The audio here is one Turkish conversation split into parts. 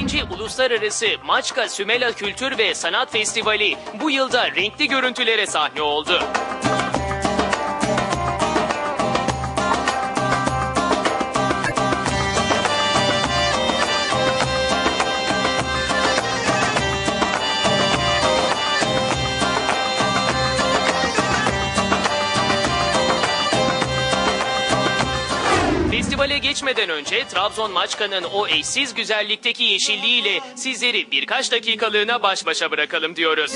7. Uluslararası Maçka Sümela Kültür ve Sanat Festivali bu yılda renkli görüntülere sahne oldu. Festivale geçmeden önce Trabzon Maçka'nın o eşsiz güzellikteki yeşilliğiyle sizleri birkaç dakikalığına baş başa bırakalım diyoruz.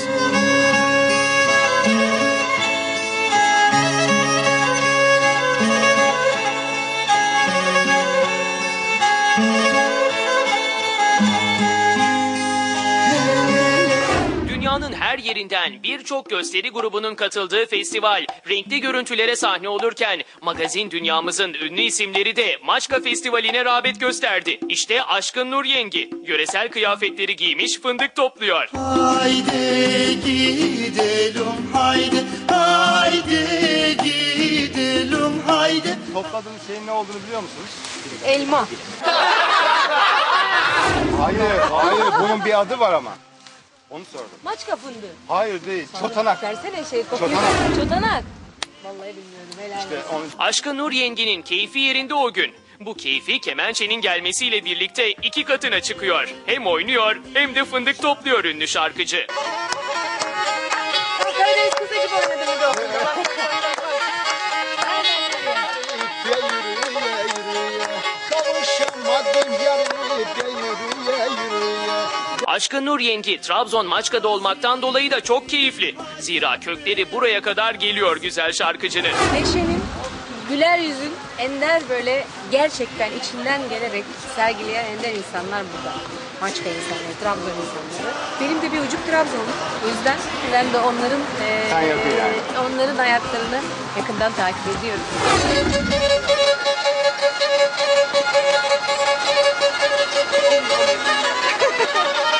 Dünyanın her yerinden birçok gösteri grubunun katıldığı festival renkli görüntülere sahne olurken magazin dünyamızın ünlü isimleri de Maçka Festivali'ne rağbet gösterdi. İşte Aşkın Nur Yengi yöresel kıyafetleri giymiş fındık topluyor. Haydi gidelim haydi haydi gidelim haydi Topladığınız şeyin ne olduğunu biliyor musunuz? Elma. Hayır, hayır. Bunun bir adı var ama. Onu sordum. Maçka fındığı. Hayır değil. Çotanak. Versene şey kokuyu. Çotanak. Çotanak. Vallahi bilmiyorum helal İşte olsun. onu Aşkın Nur Yengi'nin keyfi yerinde o gün. Bu keyfi kemençenin gelmesiyle birlikte iki katına çıkıyor. Hem oynuyor hem de fındık topluyor ünlü şarkıcı. Karadeniz kızı gibi oynadı Aşkın Nur Yengi Trabzon Maçka'da olmaktan dolayı da çok keyifli. Zira kökleri buraya kadar geliyor güzel şarkıcının. Neşenin, güler yüzün, ender böyle gerçekten içinden gelerek sergileyen ender insanlar burada. Maçka insanları, Trabzon insanları. Benim de bir ucum Trabzonlu. O yüzden ben de onların e, Sen yapıyor yani. onların hayatlarını yakından takip ediyorum.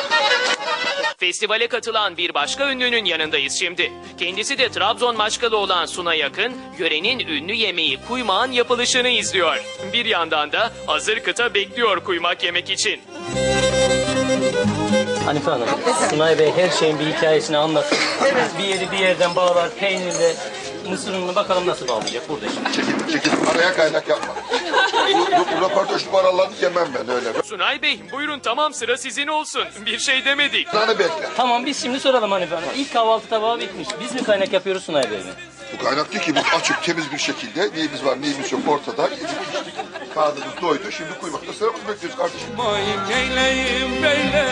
Festivale katılan bir başka ünlünün yanındayız şimdi. Kendisi de Trabzon Maçkalı olan Suna Yakın, yörenin ünlü yemeği kuymağın yapılışını izliyor. Bir yandan da hazır kıta bekliyor kuymak yemek için. Hanife Hanım, Sunay Bey her şeyin bir hikayesini anlatır. Bir yeri bir yerden bağlar, peynirle mısır ununu bakalım nasıl bağlayacak burada şimdi. Çekil, çekil. Araya kaynak yapma. Röportaj numaralarını yemem ben öyle. Sunay Bey buyurun tamam sıra sizin olsun. Bir şey demedik. Sana bekle. Tamam biz şimdi soralım Hanife Hanım. İlk kahvaltı tabağı bitmiş. Biz mi kaynak yapıyoruz Sunay Bey mi? Bu kaynak diyor ki biz açık temiz bir şekilde neyimiz var neyimiz yok ortada. Yedik içtik. Karnımız doydu. Şimdi kuymakta sıramızı bekliyoruz kardeşim. Neyleyim beyle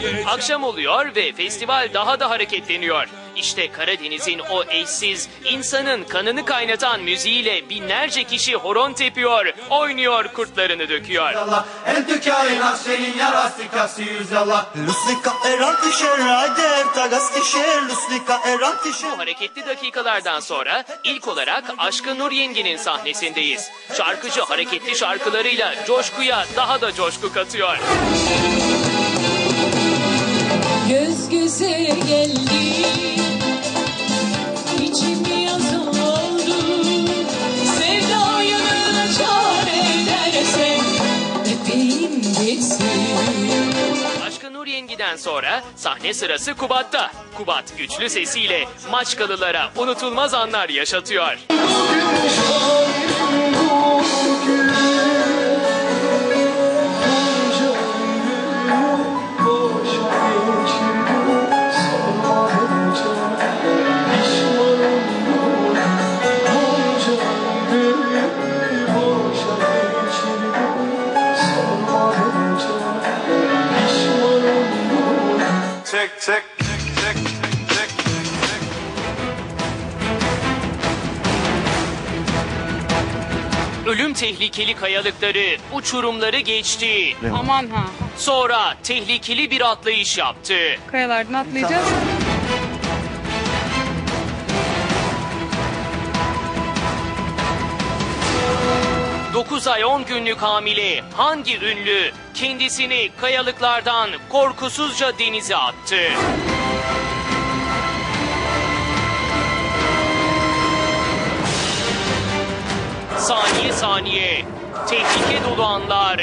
gece Akşam oluyor ve festival daha da hareketleniyor. İşte Karadeniz'in o eşsiz, insanın kanını kaynatan müziğiyle binlerce kişi horon tepiyor, oynuyor, kurtlarını döküyor. Entü kainat senin yarası kasi yüz Allah Luslika eran tişer Hayder tagas tişer Luslika eran tişer Bu hareketli dakikalardan sonra ilk olarak Aşkın Nur Yengi'nin sahnesindeyiz. Şarkıcı hareketli şarkılarıyla coşkuya daha da coşku katıyor. Göz göze geldi Yengi'den sonra sahne sırası Kubat'ta. Kubat güçlü sesiyle Maçkalılara unutulmaz anlar yaşatıyor. Çek çek çek çek çek Ölüm tehlikeli kayalıkları, uçurumları geçti. Aman ha. Sonra tehlikeli bir atlayış yaptı. Kayalardan atlayacağız. 9 ay 10 günlük hamile hangi ünlü kendisini kayalıklardan korkusuzca denize attı. Saniye saniye tehlike dolu anlar.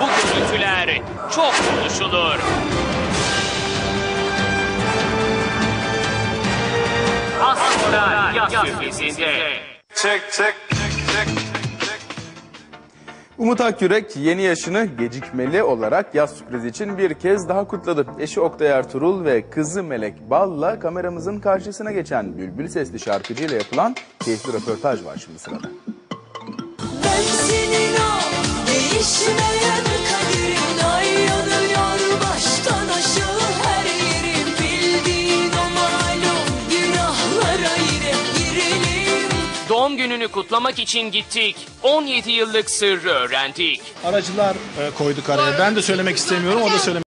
Bu görüntüler çok konuşulur. Aslında yaz sürprizinde. Umut Akyürek yeni yaşını gecikmeli olarak yaz sürprizi için bir kez daha kutladı. Eşi Oktay Ertuğrul ve kızı Melek Bal'la kameramızın karşısına geçen bülbül sesli şarkıcıyla yapılan keyifli röportaj var şimdi sırada. Ben senin o değişmeyen kaderin Doğum gününü kutlamak için gittik. 17 yıllık sırrı öğrendik. Aracılar e, koyduk araya. Ben de söylemek istemiyorum, o da söylemek